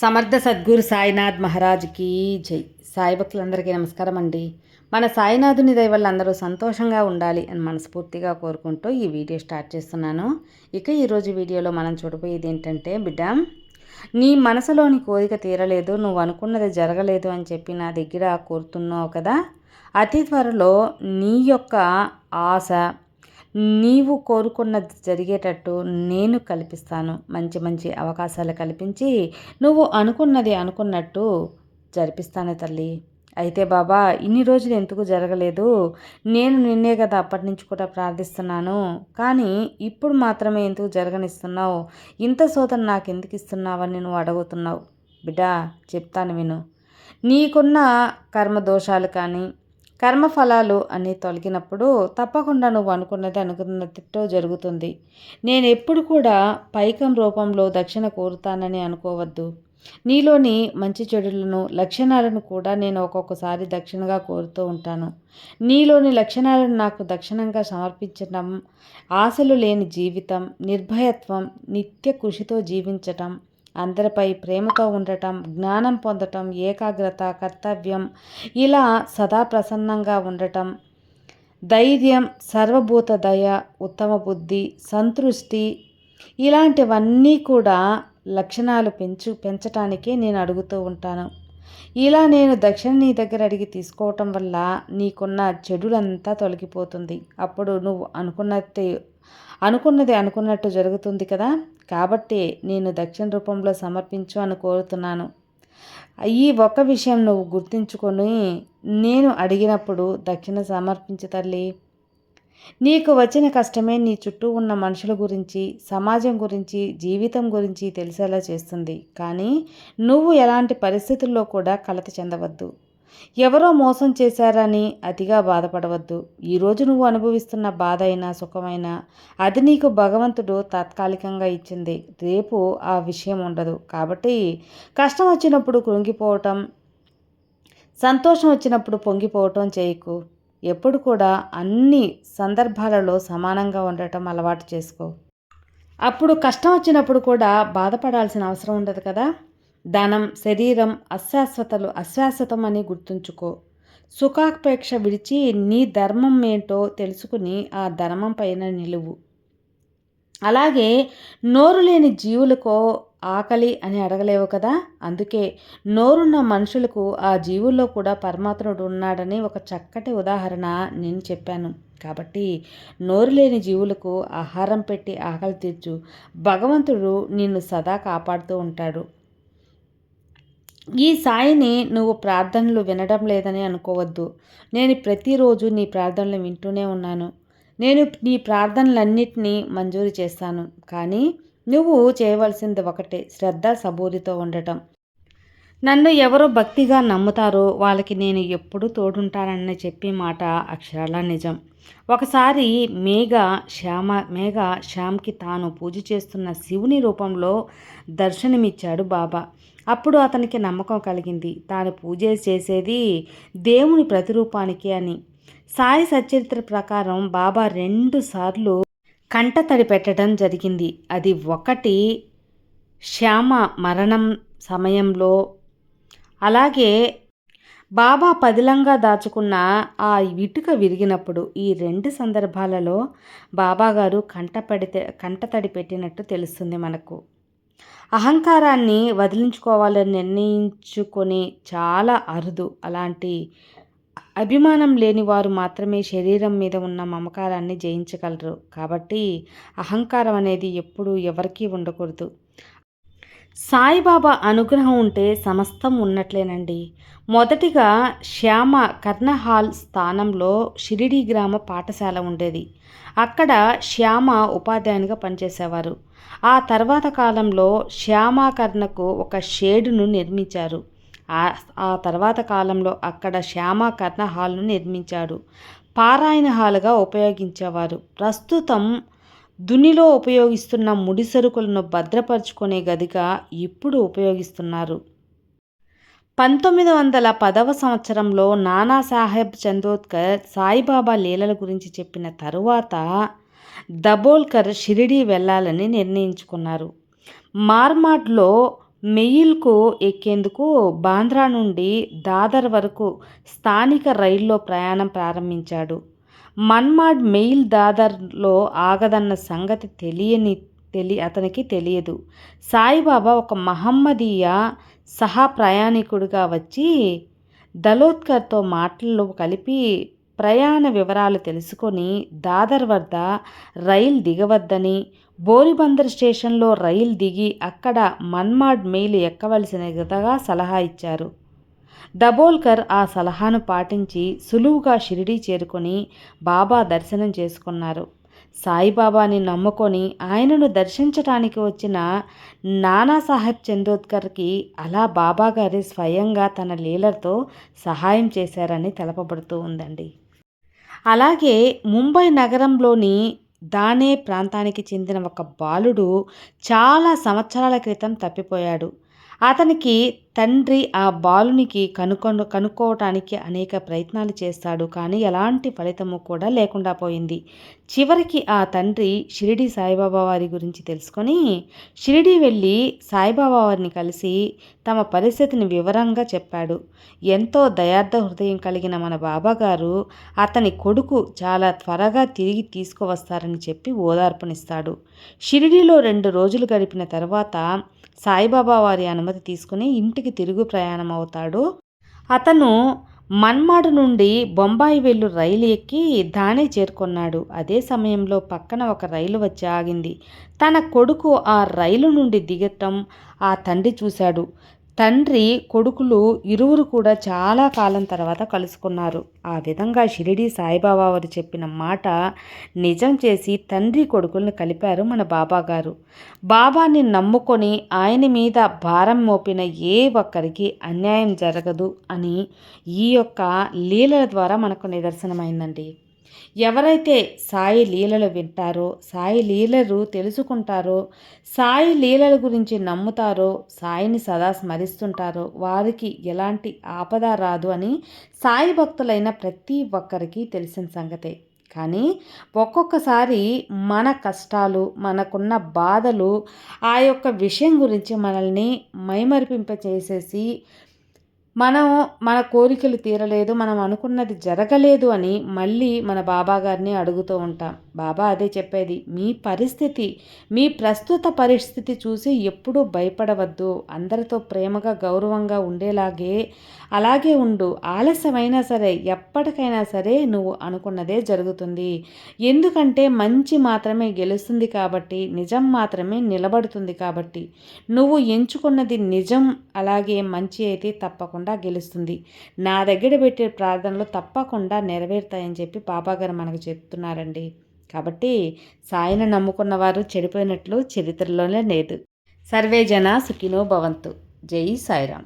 సమర్థ సద్గురు సాయినాథ్ మహారాజ్కి జై. సాయి భక్తులందరికీ నమస్కారం అండి. మన సాయినాథుని దయ వల్ల అందరూ సంతోషంగా ఉండాలి అని మనస్ఫూర్తిగా కోరుకుంటూ ఈ వీడియో స్టార్ట్ చేస్తున్నాను. ఇక ఈరోజు వీడియోలో మనం చూడబోయేది ఏంటంటే బిడ్డ నీ మనసులోని కోరిక తీరలేదు నువ్వు అనుకున్నది జరగలేదు అని చెప్పి నా దగ్గర కోరుతున్నావు కదా. అతి త్వరలో నీ యొక్క ఆశ నీవు కోరుకున్నది జరిగేటట్టు నేను కల్పిస్తాను. మంచి మంచి అవకాశాలు కల్పించి నువ్వు అనుకున్నది అనుకున్నట్టు జరిపిస్తాను తల్లి. అయితే బాబా ఇన్ని రోజులు ఎందుకు జరగలేదు? నేను నిన్నే కదా అప్పటి నుంచి కూడా ప్రార్థిస్తున్నాను. కానీ ఇప్పుడు మాత్రమే ఎందుకు జరగనిస్తున్నావు? ఇంత సోదరు నాకు ఎందుకు ఇస్తున్నావని నువ్వు అడుగుతున్నావు. బిడ్డా చెప్తాను విను. నీకున్న కర్మ దోషాలు కానీ కర్మఫలాలు అని తొలగినప్పుడు తప్పకుండా నువ్వు అనుకున్నది అనుకున్నట్టు జరుగుతుంది. నేను ఎప్పుడు కూడా పైకం రూపంలో దక్షిణ కోరుతానని అనుకోవద్దు. నీలోని మంచి చెడులను లక్షణాలను కూడా నేను ఒక్కొక్కసారి దక్షిణగా కోరుతూ ఉంటాను. నీలోని లక్షణాలను నాకు దక్షిణంగా సమర్పించడం ఆశలు లేని జీవితం నిర్భయత్వం నిత్య కృషితో జీవించటం అందరిపై ప్రేమతో ఉండటం జ్ఞానం పొందటం ఏకాగ్రత కర్తవ్యం ఇలా సదా ప్రసన్నంగా ఉండటం. ధైర్యం సర్వభూత దయ ఉత్తమ బుద్ధి సంతృష్టి ఇలాంటివన్నీ కూడా లక్షణాలు పెంచు పెంచటానికే నేను అడుగుతూ ఉంటాను. ఇలా నేను దక్షిణ నీ దగ్గర అడిగి తీసుకోవటం వల్ల నీకున్న చెడులంతా తొలగిపోతుంది. అప్పుడు నువ్వు అనుకున్నట్టు అనుకున్నది అనుకున్నట్టు జరుగుతుంది కదా? కాబట్టి నేను దక్షిణ రూపంలో సమర్పించు అని కోరుతున్నాను. ఈ ఒక్క విషయం నువ్వు గుర్తించుకొని నేను అడిగినప్పుడు దక్షిణ సమర్పించు తల్లి. నీకు వచ్చిన కష్టమే నీ చుట్టూ ఉన్న మనుషుల గురించి సమాజం గురించి జీవితం గురించి తెలిసేలా చేస్తుంది. కానీ నువ్వు ఎలాంటి పరిస్థితుల్లో కూడా కలత చెందవద్దు. ఎవరో మోసం చేశారని అతిగా బాధపడవద్దు. ఈరోజు నువ్వు అనుభవిస్తున్న బాధ అయినా సుఖమైనా అది నీకు భగవంతుడు తాత్కాలికంగా ఇచ్చింది. రేపు ఆ విషయం ఉండదు. కాబట్టి కష్టం వచ్చినప్పుడు కృంగిపోవటం సంతోషం వచ్చినప్పుడు పొంగిపోవటం చేయకు. ఎప్పుడు కూడా అన్ని సందర్భాలలో సమానంగా ఉండటం అలవాటు చేసుకో. అప్పుడు కష్టం వచ్చినప్పుడు కూడా బాధపడాల్సిన అవసరం ఉండదు కదా? ధనం శరీరం అశాశ్వతలు అశాశ్వతం అని గుర్తుంచుకో. సుఖాపేక్ష విడిచి నీ ధర్మం ఏంటో తెలుసుకుని ఆ ధర్మం పైన నిలువు. అలాగే నోరు లేని జీవులకో ఆకలి అని అడగలేవు కదా? అందుకే నోరున్న మనుషులకు ఆ జీవుల్లో కూడా పరమాత్ముడు ఉన్నాడని ఒక చక్కటి ఉదాహరణ నేను చెప్పాను. కాబట్టి నోరు లేని జీవులకు ఆహారం పెట్టి ఆకలి తీర్చు. భగవంతుడు నిన్ను సదా కాపాడుతూ ఉంటాడు. ఈ సాయిని నువ్వు ప్రార్థనలు వినడం లేదని అనుకోవద్దు. నేను ప్రతిరోజు నీ ప్రార్థనలు వింటూనే ఉన్నాను. నేను నీ ప్రార్థనలన్నింటినీ మంజూరు చేస్తాను. కానీ నువ్వు చేయవలసింది ఒకటే శ్రద్ధ సబూరితో ఉండటం. నన్ను ఎవరో భక్తిగా నమ్ముతారో వాళ్ళకి నేను ఎప్పుడూ తోడుంటానని చెప్పే మాట అక్షరాల నిజం. ఒకసారి మేఘ శ్యామ మేఘ శ్యామ్కి తాను పూజ చేస్తున్న శివుని రూపంలో దర్శనమిచ్చాడు బాబా. అప్పుడు అతనికి నమ్మకం కలిగింది. తాను పూజ చేసేది దేవుని ప్రతిరూపానికి అని. సాయి సచరిత్ర ప్రకారం బాబా రెండు సార్లు కంటతడి పెట్టడం జరిగింది. అది ఒకటి శ్యామ మరణం సమయంలో అలాగే బాబా పదిలంగా దాచుకున్న ఆ ఇటుక విరిగినప్పుడు ఈ రెండు సందర్భాలలో బాబాగారు కంట పడితే కంటతడి పెట్టినట్టు తెలుస్తుంది మనకు. అహంకారాన్ని వదిలించుకోవాలని నిర్ణయించుకొని చాలా అరుదు. అలాంటి అభిమానం లేని వారు మాత్రమే శరీరం మీద ఉన్న మమకారాన్ని జయించగలరు. కాబట్టి అహంకారం అనేది ఎప్పుడూ ఎవరికీ ఉండకూడదు. సాయిబాబా అనుగ్రహం ఉంటే సమస్తం ఉన్నట్లేనండి. మొదటిగా శ్యామ కర్ణహాల్ స్థానంలో షిరిడి గ్రామ పాఠశాల ఉండేది. అక్కడ శ్యామ ఉపాధ్యాయునిగా పనిచేసేవారు. ఆ తర్వాత కాలంలో శ్యామాకర్ణకు ఒక షేడును నిర్మించారు. ఆ తర్వాత కాలంలో అక్కడ శ్యామాకర్ణ హాల్ను నిర్మించాడు. పారాయణ హాల్గా ఉపయోగించేవారు. ప్రస్తుతం దున్నిలో ఉపయోగిస్తున్న ముడి సరుకులను భద్రపరుచుకునే గదిగా ఇప్పుడు ఉపయోగిస్తున్నారు. పంతొమ్మిది వందల పదవ సంవత్సరంలో నానాసాహెబ్ చందోద్కర్ సాయిబాబా లీలల గురించి చెప్పిన తరువాత దబోల్కర్ షిరిడీ వెళ్ళాలని నిర్ణయించుకున్నారు. మార్మాడ్లో మెయిల్కు ఎక్కేందుకు బాంద్రా నుండి దాదర్ వరకు స్థానిక రైల్లో ప్రయాణం ప్రారంభించాడు. మన్మాడ్ మెయిల్ దాదర్లో ఆగదన్న సంగతి తెలియని తెలి అతనికి తెలియదు. సాయిబాబా ఒక మహమ్మదీయ సహా ప్రయాణికుడిగా వచ్చి దలోత్కర్తో మాటల్లో కలిపి ప్రయాణ వివరాలు తెలుసుకొని దాదర్ వద్ద రైలు దిగవద్దని బోరిబందర్ స్టేషన్లో రైలు దిగి అక్కడ మన్మాడ్ మెయిల్ ఎక్కవలసినదిగా సలహా ఇచ్చారు. దబోల్కర్ ఆ సలహాను పాటించి సులువుగా షిరిడీ చేరుకొని బాబా దర్శనం చేసుకున్నారు. సాయిబాబాని నమ్ముకొని ఆయనను దర్శించటానికి వచ్చిన నానాసాహెబ్ చందోద్కర్కి అలా బాబాగారి స్వయంగా తన లీలతో సహాయం చేశారని తెలపబడుతూ ఉందండి. అలాగే ముంబై నగరంలోని దానే ప్రాంతానికి చెందిన ఒక బాలుడు చాలా సంవత్సరాల క్రితం తప్పిపోయాడు. అతనికి తండ్రి ఆ బాలునికి కనుకొను కనుక్కోవటానికి అనేక ప్రయత్నాలు చేస్తాడు. కానీ ఎలాంటి ఫలితము కూడా లేకుండా పోయింది. చివరికి ఆ తండ్రి షిరిడి సాయిబాబా వారి గురించి తెలుసుకొని షిరిడి వెళ్ళి సాయిబాబా వారిని కలిసి తమ పరిస్థితిని వివరంగా చెప్పాడు. ఎంతో దయార్థ హృదయం కలిగిన మన బాబాగారు అతని కొడుకు చాలా త్వరగా తిరిగి తీసుకువస్తారని చెప్పి ఓదార్పునిస్తాడు. షిరిడిలో రెండు రోజులు గడిపిన తర్వాత సాయిబాబా వారి అనుమతి తీసుకుని ఇంటికి తిరుగు ప్రయాణం అవుతాడు అతను మన్మాడు నుండి బొంబాయి వెళ్ళు రైలు ఎక్కి దానే చేరుకున్నాడు. అదే సమయంలో పక్కన ఒక రైలు వచ్చి ఆగింది. తన కొడుకు ఆ రైలు నుండి దిగటం ఆ తండ్రి చూశాడు. తండ్రి కొడుకులు ఇరువురు కూడా చాలా కాలం తర్వాత కలుసుకున్నారు. ఆ విధంగా షిరిడి సాయిబాబా వారు చెప్పిన మాట నిజం చేసి తండ్రి కొడుకుల్ని కలిపారు మన బాబా గారు బాబాని నమ్ముకొని ఆయన మీద భారం మోపిన ఏ ఒక్కరికి అన్యాయం జరగదు అని ఈ యొక్క లీలల ద్వారా మనకు నిదర్శనమైందండి. ఎవరైతే సాయి లీలలు వింటారో సాయి లీలలు తెలుసుకుంటారో సాయి లీలల గురించి నమ్ముతారో సాయిని సదా స్మరిస్తుంటారో వారికి ఎలాంటి ఆపద రాదు అని సాయి భక్తులైన ప్రతి ఒక్కరికి తెలిసిన సంగతే. కానీ ఒక్కొక్కసారి మన కష్టాలు మనకున్న బాధలు ఆ యొక్క విషయం గురించి మనల్ని మైమరిపింపచేసేసి మనం మన కోరికలు తీరలేదు మనం అనుకున్నది జరగలేదు అని మళ్ళీ మన బాబా గారిని అడుగుతూ ఉంటాం. బాబా అదే చెప్పేది. మీ పరిస్థితి మీ ప్రస్తుత పరిస్థితి చూసి ఎప్పుడూ భయపడవద్దు. అందరితో ప్రేమగా గౌరవంగా ఉండేలాగే అలాగే ఉండు. ఆలస్యమైనా సరే ఎప్పటికైనా సరే నువ్వు అనుకున్నదే జరుగుతుంది. ఎందుకంటే మంచి మాత్రమే గెలుస్తుంది కాబట్టి నిజం మాత్రమే నిలబడుతుంది కాబట్టి. నువ్వు ఎంచుకున్నది నిజం అలాగే మంచి అయితే తప్పకుండా గెలుస్తుంది. నా దగ్గర పెట్టే ప్రార్థనలు తప్పకుండా నెరవేరుతాయని చెప్పి బాబాగారు మనకు చెప్తున్నారండి. కాబట్టి సాయిని నమ్ముకున్న వారు చెడిపోయినట్లు చరిత్రలోనే లేదు. సర్వే జన సుఖినో భవంతు. జై సాయిరామ్.